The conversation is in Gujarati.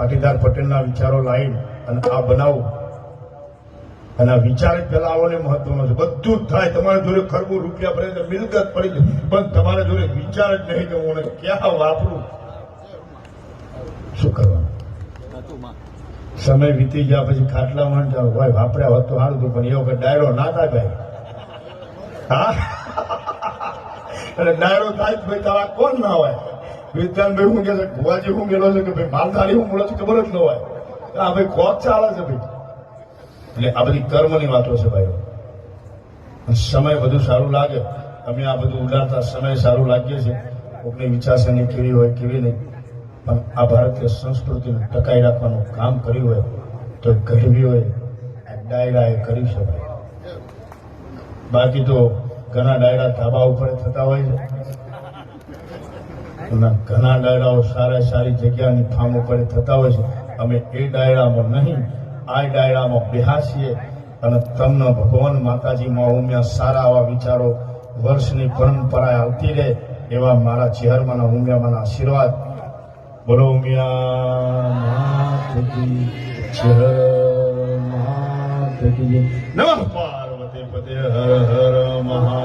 પાટીદાર પટેલના વિચારો લાવી અને આ બનાવું અને આ વિચાર જ પેલા આવો ને મહત્વનો છે. બધું જ થાય. તમારે જોડે ખરબું, રૂપિયા ભરે તો મિલકત પડી જાય. પણ તમારે જોડે વિચાર જ નહીં કે હું ક્યાં વાપરું? શું કરવાનું? સમય વીતી ગયા પછી ખાટલા માંડ ભાઈ, વાપર્યા હોત તો સારું હતું, પણ એ વખત ડાયરો ના થાય ભાઈ. હા? અને ડાયરો થાય ભાઈ તારા કોણ ના હોય? વિદ્યાનભાઈ હું કે છે? ભુવાજી હું ગયેલો છે કે ભાઈ માલધારી હું મળે છે ખબર જ ન હોય. આ ભાઈ ખોટ ચાલે છે ભાઈ. એટલે આ બધી કર્મની વાતો છે ભાઈ. સમય બધું સારું લાગે. અમે આ બધું ઉડાડતા સમય સારું લાગીએ છે કોકની વિચારસરણી કેવી હોય, કેવી નહીં. પણ આ ભારતીય સંસ્કૃતિને ટકાઈ રાખવાનું કામ કર્યું હોય, તો ગઢવી હોય ડાયરા એ કરી શકાય. બાકી તો ઘણા ડાયરા ધાબા ઉપર થતા હોય છે. ઘણા ડાયરાઓ સારા સારી જગ્યાની ફાર્મ ઉપર થતા હોય છે અમે એ ડાયરામાં નહીં, આ ડાયરામાં બેહાસીએ અને તમને ભગવાન માતાજીમાં ઉમ્યા સારા આવા વિચારો વર્ષની પરંપરા આવતી રહે એવા મારા ચહેરમાંના ઉમિયામાંના આશીર્વાદ બોલો ઉમિયા માત કી જય માત કી જય. નમઃ પાર્વતી પતે હર હર મહાદેવ